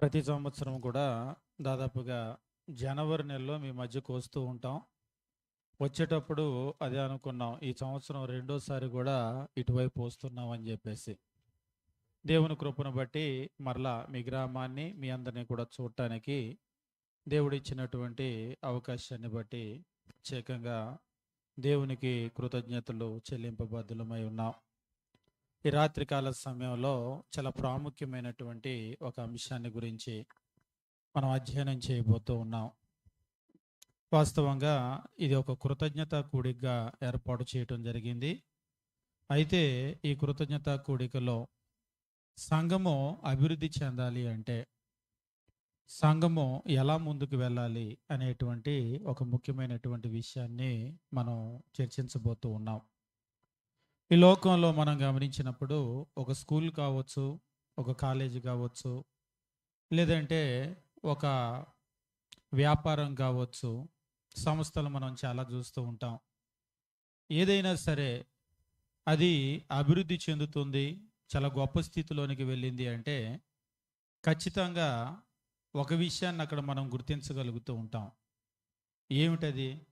ప్రతి సంవత్సరం కూడా దాదాపుగా జనవరి నెలలో మీ మధ్యకు వస్తూ ఉంటాం. వచ్చేటప్పుడు అదే అనుకున్నాం ఈ సంవత్సరం రెండోసారి కూడా ఇటువైపు వస్తున్నాం అని చెప్పేసి. దేవుని కృపను బట్టి మరలా మీ గ్రామాన్ని మీ అందరినీ కూడా చూడటానికి దేవుడు ఇచ్చినటువంటి అవకాశాన్ని బట్టి ప్రత్యేకంగా దేవునికి కృతజ్ఞతలు చెల్లింపబద్ధులమై ఉన్నాం. ఈ రాత్రికాల సమయంలో చాలా ప్రాముఖ్యమైనటువంటి ఒక అంశాన్ని గురించి మనం అధ్యయనం చేయబోతూ ఉన్నాం. వాస్తవంగా ఇది ఒక కృతజ్ఞత కూడికగా ఏర్పాటు చేయటం జరిగింది. అయితే ఈ కృతజ్ఞత కూడికలో సంఘము అభివృద్ధి చెందాలి అంటే సంఘము ఎలా ముందుకు వెళ్ళాలి అనేటువంటి ఒక ముఖ్యమైనటువంటి విషయాన్ని మనం చర్చించబోతూ ఉన్నాం. ఈ లోకంలో మనం గమనించినప్పుడు ఒక స్కూల్ కావచ్చు ఒక కాలేజీ కావచ్చు లేదంటే ఒక వ్యాపారం కావచ్చు సంస్థలు మనం చాలా చూస్తూ ఉంటాం. ఏదైనా సరే అది అభివృద్ధి చెందుతుంది చాలా గొప్ప స్థితిలోనికి వెళ్ళింది అంటే ఖచ్చితంగా ఒక విషయాన్ని అక్కడ మనం గుర్తించగలుగుతూ ఉంటాం. ఏమిటది?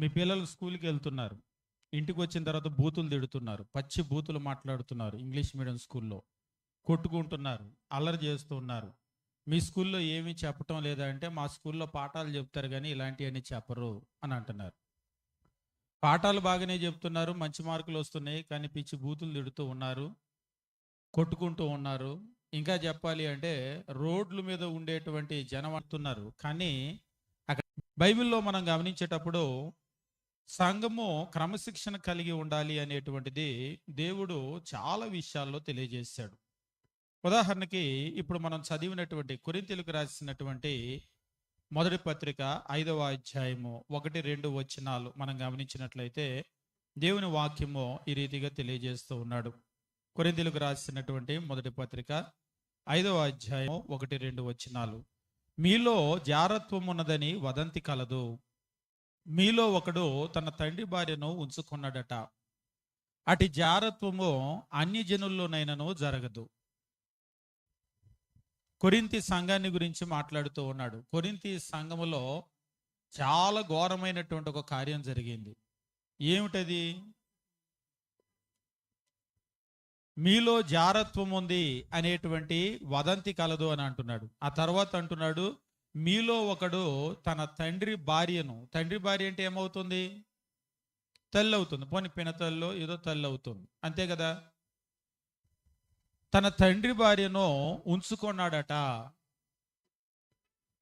మీ పిల్లలు స్కూల్కి వెళ్తున్నారు. ఇంటికి వచ్చిన తర్వాత బూతులు తిడుతున్నారు. పచ్చి బూతులు మాట్లాడుతున్నారు ఇంగ్లీష్ మీడియం స్కూల్లో. కొట్టుకుంటున్నారు. అల్లరి చేస్తూ ఉన్నారు మీ స్కూల్లో ఏమీ చెప్పటం లేదా అంటే మా స్కూల్లో పాఠాలు చెప్తారు కానీ ఇలాంటివన్నీ చెప్పరు అని అంటున్నారు. పాఠాలు బాగానే చెప్తున్నారు మంచి మార్కులు వస్తున్నాయి కానీ పిచ్చి బూతులు తిడుతూ ఉన్నారు కొట్టుకుంటూ ఉన్నారు. ఇంకా చెప్పాలి అంటే రోడ్ల మీద ఉండేటువంటి జనం అంటున్నారు. కానీ అక్కడ బైబిల్లో మనం గమనించేటప్పుడు సంఘము క్రమశిక్షణ కలిగి ఉండాలి అనేటువంటిది దేవుడు చాలా విషయాల్లో తెలియజేశాడు. ఉదాహరణకి ఇప్పుడు మనం చదివినటువంటి కొరింతలకు రాసినటువంటి మొదటి పత్రిక ఐదవ అధ్యాయము ఒకటి రెండు వచనాలు మనం గమనించినట్లయితే దేవుని వాక్యము ఈ రీతిగా తెలియజేస్తూ ఉన్నాడు. కొరింతలకు రాసినటువంటి మొదటి పత్రిక ఐదవ అధ్యాయం ఒకటి రెండు వచనాలు. మీలో జారత్వం ఉన్నదని వదంతి కలదు. మీలో ఒకడు తన తండ్రి భార్యను ఉంచుకున్నాడట. అటు జారత్వము అన్ని జనుల్లోనైనను జరగదు. కొరింతి సంఘాన్ని గురించి మాట్లాడుతూ ఉన్నాడు. కొరింతి సంఘములో చాలా ఘోరమైనటువంటి ఒక కార్యం జరిగింది. ఏమిటది? మీలో జారత్వం ఉంది అనేటువంటి వదంతి కలదు అని అంటున్నాడు. ఆ తర్వాత అంటున్నాడు మీలో ఒకడు తన తండ్రి భార్యను తండ్రి భార్య అంటే ఏమవుతుంది? తల్లి అవుతుంది పోనీ పినతల్లో ఏదో తల్లి అవుతుంది అంతే కదా? తన తండ్రి భార్యను ఉంచుకున్నాడట.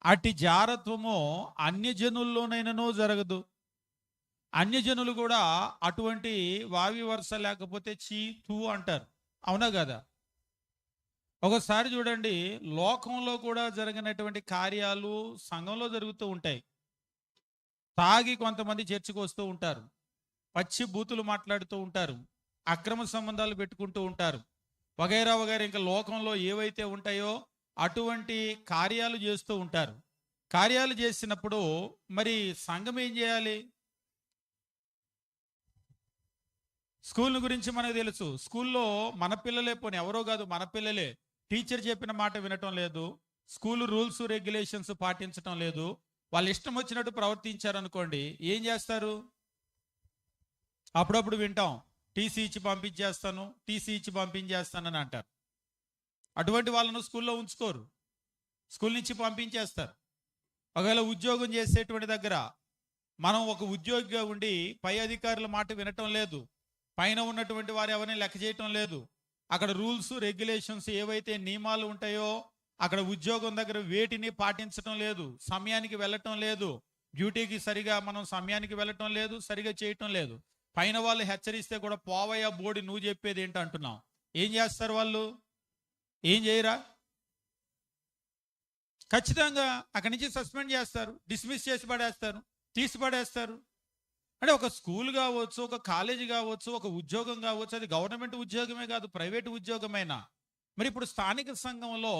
అటు జారత్వము అన్యజనుల్లోనైనను జరగదు. అన్యజనులు కూడా అటువంటి వావి వరుస లేకపోతే చీ తూ అంటారు. అవునా కదా? ఒకసారి చూడండి లోకంలో కూడా జరిగినటువంటి కార్యాలు సంఘంలో జరుగుతూ ఉంటాయి. తాగి కొంతమంది చర్చకు వస్తూ ఉంటారు. పచ్చి బూతులు మాట్లాడుతూ ఉంటారు. అక్రమ సంబంధాలు పెట్టుకుంటూ ఉంటారు. వగైరా వగైరా ఇంకా లోకంలో ఏవైతే ఉంటాయో అటువంటి కార్యాలు చేస్తూ ఉంటారు. కార్యాలు చేసినప్పుడు మరి సంఘం ఏం చేయాలి? స్కూల్ గురించి మనకు తెలుసు. స్కూల్లో మన పిల్లలే పోనీ ఎవరో కాదు మన పిల్లలే. టీచర్ చెప్పిన మాట వినటం లేదు. స్కూల్ రూల్స్ రెగ్యులేషన్స్ పాటించటం లేదు. వాళ్ళు ఇష్టం వచ్చినట్టు ప్రవర్తించారు అనుకోండి ఏం చేస్తారు? అప్పుడప్పుడు వింటాం టీసీ ఇచ్చి పంపించేస్తాను టీసీ ఇచ్చి పంపించేస్తానని అంటారు. అటువంటి వాళ్ళను స్కూల్లో ఉంచుకోరు. స్కూల్ నుంచి పంపించేస్తారు. ఒకవేళ ఉద్యోగం చేసేటువంటి దగ్గర మనం ఒక ఉద్యోగిగా ఉండి పై అధికారుల మాట వినటం లేదు. పైన ఉన్నటువంటి వారు ఎవరిని లెక్క చేయటం లేదు. అక్కడ రూల్స్ రెగ్యులేషన్స్ ఏవైతే నియమాలు ఉంటాయో అక్కడ ఉద్యోగం దగ్గర వేటిని పాటించటం లేదు సమయానికి వెళ్ళటం లేదు డ్యూటీకి సరిగా మనం సమయానికి వెళ్ళటం లేదు సరిగా చేయటం లేదు. పైన వాళ్ళు హెచ్చరిస్తే కూడా పోవయ్యా బోడి నువ్వు చెప్పేది ఏంటి? ఏం చేస్తారు వాళ్ళు? ఏం చేయరా? ఖచ్చితంగా అక్కడి నుంచి సస్పెండ్ చేస్తారు డిస్మిస్ చేసి పడేస్తారు తీసి పడేస్తారు అంటే ఒక స్కూల్ కావచ్చు ఒక కాలేజీ కావచ్చు ఒక ఉద్యోగం కావచ్చు అది గవర్నమెంట్ ఉద్యోగమే కాదు ప్రైవేట్ ఉద్యోగమైనా. మరి ఇప్పుడు స్థానిక సంఘంలో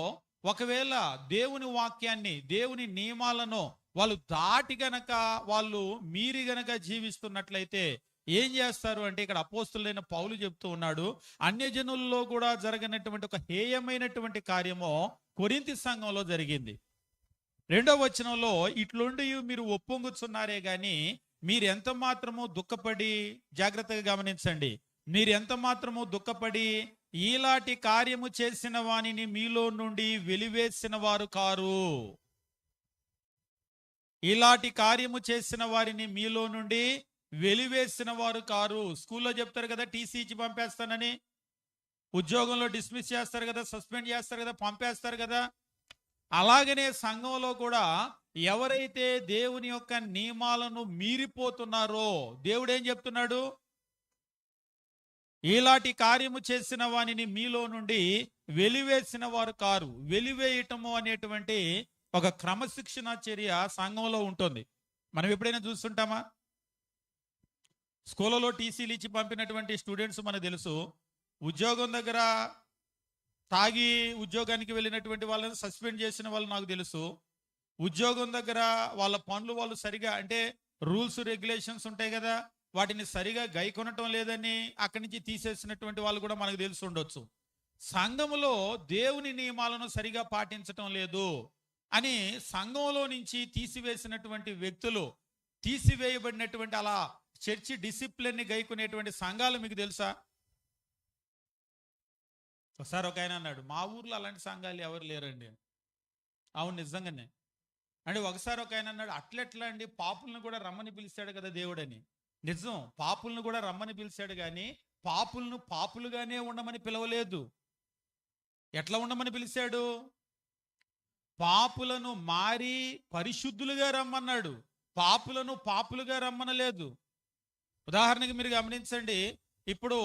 ఒకవేళ దేవుని వాక్యాన్ని దేవుని నియమాలను వాళ్ళు దాటి గనక వాళ్ళు మీరి గనక జీవిస్తున్నట్లయితే ఏం చేస్తారు అంటే ఇక్కడ అపోస్తులైన పౌలు చెప్తూ ఉన్నాడు అన్యజనుల్లో కూడా జరగనటువంటి ఒక హేయమైనటువంటి కార్యము కొరింతి సంఘంలో జరిగింది. రెండో వచనంలో ఇట్లుండి మీరు ఒప్పొంగుచున్నారే కానీ మీరు ఎంత మాత్రము దుఃఖపడి జాగ్రత్తగా గమనించండి. మీరు ఎంత మాత్రము దుఃఖపడి ఈలాంటి కార్యము చేసిన వానిని మీలో నుండి వెలివేసిన వారు కారు. ఇలాంటి కార్యము చేసిన వారిని మీలో నుండి వెలివేసిన వారు కారు. స్కూల్లో చెప్తారు కదా టీసీ ఇచ్చి పంపేస్తానని. ఉద్యోగంలో డిస్మిస్ చేస్తారు కదా సస్పెండ్ చేస్తారు కదా పంపేస్తారు కదా. అలాగనే సంఘంలో కూడా ఎవరైతే దేవుని యొక్క నియమాలను మీరిపోతున్నారో దేవుడు ఏం చెప్తున్నాడు? ఇలాంటి కార్యము చేసిన వానిని మీలో నుండి వెలివేసిన వారు కారు. వెలివేయటము అనేటువంటి ఒక క్రమశిక్షణ చర్య సంఘంలో ఉంటుంది. మనం ఎప్పుడైనా చూస్తుంటామా? స్కూళ్ళలో టీసీలు ఇచ్చి పంపినటువంటి స్టూడెంట్స్ మనకు తెలుసు. ఉద్యోగం దగ్గర తాగి ఉద్యోగానికి వెళ్ళినటువంటి వాళ్ళని సస్పెండ్ చేసిన వాళ్ళు నాకు తెలుసు. ఉద్యోగం దగ్గర వాళ్ళ పనులు వాళ్ళు సరిగా అంటే రూల్స్ రెగ్యులేషన్స్ ఉంటాయి కదా వాటిని సరిగా గైకొనటం లేదని అక్కడి నుంచి తీసేసినటువంటి వాళ్ళు కూడా మనకు తెలిసి ఉండొచ్చు. సంఘములో దేవుని నియమాలను సరిగా పాటించటం లేదు అని సంఘంలో నుంచి తీసివేసినటువంటి వ్యక్తులు తీసివేయబడినటువంటి అలా చర్చి డిసిప్లిన్ని గైకునేటువంటి సంఘాలు మీకు తెలుసా? ఒకసారి ఒక ఆయన అన్నాడు మా ఊర్లో అలాంటి సంఘాలు ఎవరు లేరండి? అవును నిజంగానే. అంటే ఒకసారి ఒక ఆయన అన్నాడు అట్లెట్లా అండి? పాపులను కూడా రమ్మని పిలిచాడు కదా దేవుడని. నిజం పాపులను కూడా రమ్మని పిలిచాడు కానీ పాపులను పాపులుగానే ఉండమని పిలవలేదు. ఎట్లా ఉండమని పిలిచాడు? పాపులను మారి పరిశుద్ధులుగా రమ్మన్నాడు. పాపులను పాపులుగా రమ్మనలేదు. ఉదాహరణకి మీరు గమనించండి ఇప్పుడు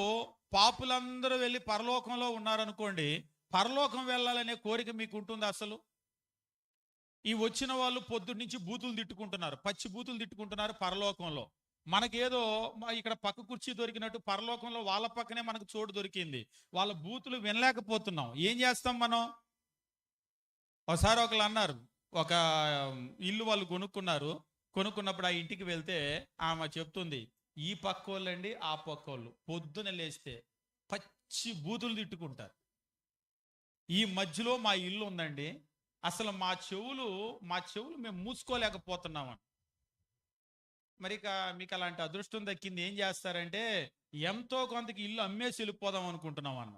పాపులందరూ వెళ్ళి పరలోకంలో ఉన్నారనుకోండి పరలోకం వెళ్ళాలనే కోరిక మీకు ఉంటుంది అసలు? ఈ వచ్చిన వాళ్ళు పొద్దున్న నుంచి బూతులు తిట్టుకుంటున్నారు పచ్చి బూతులు తిట్టుకుంటున్నారు పరలోకంలో. మనకేదో ఇక్కడ పక్క కుర్చీ దొరికినట్టు పరలోకంలో వాళ్ళ పక్కనే మనకు చోటు దొరికింది. వాళ్ళ బూతులు వినలేకపోతున్నాం. ఏం చేస్తాం మనం? ఒకసారి ఒకళ్ళు అన్నారు ఒక ఇల్లు వాళ్ళు కొనుక్కున్నారు. కొనుక్కున్నప్పుడు ఆ ఇంటికి వెళ్తే ఆమె చెప్తుంది ఈ పక్క వాళ్ళండి ఆ పక్క వాళ్ళు పొద్దున లేస్తే పచ్చి బూతులు తిట్టుకుంటారు. ఈ మధ్యలో మా ఇల్లు ఉందండి. అసలు మా చెవులు మా చెవులు మేము మూసుకోలేకపోతున్నామని మరి ఇక మీకు అలాంటి అదృష్టం దక్కింది ఏం చేస్తారంటే ఎంతో కొంతకి ఇల్లు అమ్మేసి వెళ్ళిపోదాం అనుకుంటున్నాం అన్న.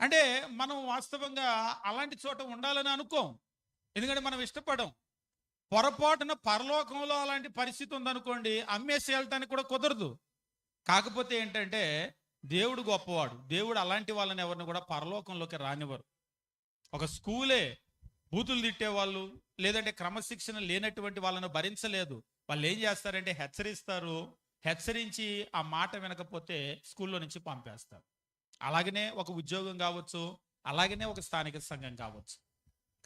అంటే మనం వాస్తవంగా అలాంటి చోట ఉండాలని అనుకోం. ఎందుకంటే మనం ఇష్టపడం. పొరపాటున పరలోకంలో అలాంటి పరిస్థితి ఉందనుకోండి అమ్మేసి వెళ్ళటానికి కూడా కుదరదు. కాకపోతే ఏంటంటే దేవుడు గొప్పవాడు. దేవుడు అలాంటి వాళ్ళని ఎవరిని కూడా పరలోకంలోకి రానివ్వరు. ఒక స్కూలే బూతులు తిట్టేవాళ్ళు లేదంటే క్రమశిక్షణ లేనటువంటి వాళ్ళను భరించలేదు. వాళ్ళు ఏం చేస్తారంటే హెచ్చరిస్తారు. హెచ్చరించి ఆ మాట వినకపోతే స్కూల్లో నుంచి పంపేస్తారు. అలాగనే ఒక ఉద్యోగం కావచ్చు అలాగనే ఒక స్థానిక సంఘం కావచ్చు.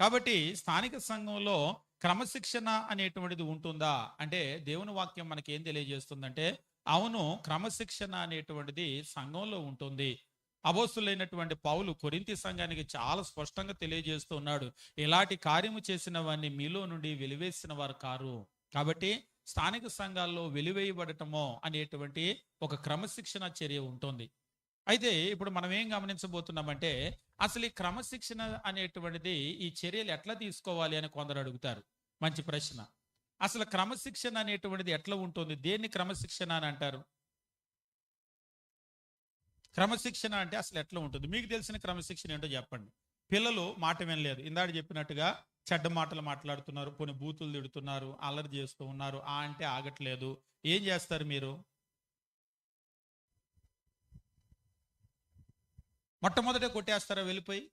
కాబట్టి స్థానిక సంఘంలో క్రమశిక్షణ అనేటువంటిది ఉంటుందా? అంటే దేవుని వాక్యం మనకి ఏం తెలియజేస్తుందంటే అవును క్రమశిక్షణ అనేటువంటిది సంఘంలో ఉంటుంది. అబోసులైనటువంటి పౌలు కొరింతి సంఘానికి చాలా స్పష్టంగా తెలియజేస్తూ ఉన్నాడు ఇలాంటి కార్యము చేసిన వారిని మీలో నుండి వెలివేసిన వారు కారు. కాబట్టి స్థానిక సంఘాల్లో వెలివేయబడటమో అనేటువంటి ఒక క్రమశిక్షణ చర్య ఉంటుంది. అయితే ఇప్పుడు మనం ఏం గమనించబోతున్నామంటే అసలు ఈ క్రమశిక్షణ అనేటువంటిది ఈ చర్యలు ఎట్లా తీసుకోవాలి అని కొందరు అడుగుతారు. మంచి ప్రశ్న. అసలు క్రమశిక్షణ అనేటువంటిది ఎట్లా ఉంటుంది? దేన్ని క్రమశిక్షణ అని అంటారు? క్రమశిక్షణ అంటే అసలు ఎట్లా ఉంటుంది? మీకు తెలిసిన క్రమశిక్షణ ఏంటో చెప్పండి. పిల్లలు మాట వినలేదు. ఇందాక చెప్పినట్టుగా చెడ్డ మాటలు మాట్లాడుతున్నారు కొన్ని బూతులు తిడుతున్నారు అల్లరి చేస్తూ ఉన్నారు ఆ అంటే ఆగట్లేదు. ఏం చేస్తారు మీరు? మొట్టమొదట కొట్టేస్తారా వెళ్ళిపోయి?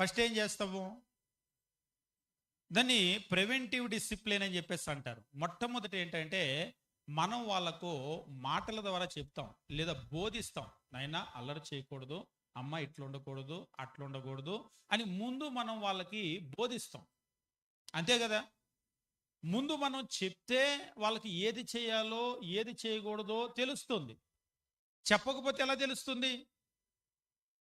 ఫస్ట్ ఏం చేస్తాము దాన్ని ప్రివెంటివ్ డిసిప్లిన్ అని చెప్పేసి అంటారు. మొట్టమొదట ఏంటంటే మనం వాళ్ళకు మాటల ద్వారా చెప్తాం లేదా బోధిస్తాం నైనా అల్లరి చేయకూడదు అమ్మ ఇట్లా ఉండకూడదు అట్లా ఉండకూడదు అని ముందు మనం వాళ్ళకి బోధిస్తాం. అంతే కదా? ముందు మనం చెప్తే వాళ్ళకి ఏది చేయాలో ఏది చేయకూడదో తెలుస్తుంది. చెప్పకపోతే ఎలా తెలుస్తుంది?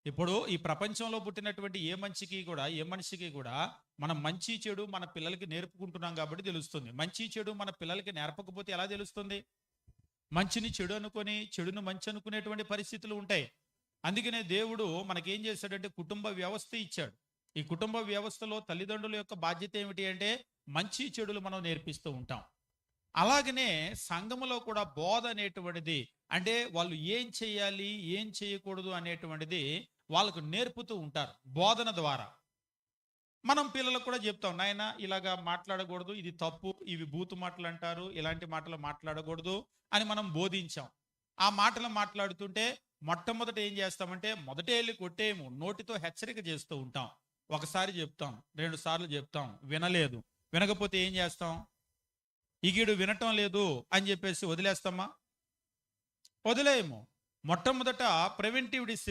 ఇప్పుడు ఈ ప్రపంచంలో పుట్టినటువంటి ఏ మనిషికి కూడా ఏ మనిషికి కూడా మనం మంచి చెడు మన పిల్లలకి నేర్పుకుంటున్నాం కాబట్టి తెలుస్తుంది. మంచి చెడు మన పిల్లలకి నేర్పకపోతే ఎలా తెలుస్తుంది? మంచిని చెడు అనుకొని చెడును మంచి అనుకునేటువంటి పరిస్థితులు ఉంటాయి. అందుకనే దేవుడు మనకేం చేశాడంటే కుటుంబ వ్యవస్థ ఇచ్చాడు. ఈ కుటుంబ వ్యవస్థలో తల్లిదండ్రుల యొక్క బాధ్యత ఏమిటి అంటే మంచి చెడులు మనం నేర్పిస్తూ ఉంటాం. అలాగనే సంఘములో కూడా బోధ అనేటువంటిది అంటే వాళ్ళు ఏం చేయాలి ఏం చేయకూడదు అనేటువంటిది వాళ్ళకు నేర్పుతూ ఉంటారు బోధన ద్వారా. మనం పిల్లలకు కూడా చెప్తాం నాయన ఇలాగా మాట్లాడకూడదు ఇది తప్పు ఇవి బూతు మాటలు అంటారు ఇలాంటి మాటలు మాట్లాడకూడదు అని మనం బోధించాం. ఆ మాటలు మాట్లాడుతుంటే మొట్టమొదట ఏం చేస్తామంటే మొదట వెళ్ళి కొట్టేము నోటితో హెచ్చరిక చేస్తూ ఉంటాం. ఒకసారి చెప్తాం రెండు సార్లు చెప్తాం వినలేదు వినకపోతే ఏం చేస్తాం? ఇగిడు వినటం లేదు అని చెప్పేసి వదిలేస్తామా? వదిలేయము మొట్టమొదట ప్రివెంటివ్ డిసి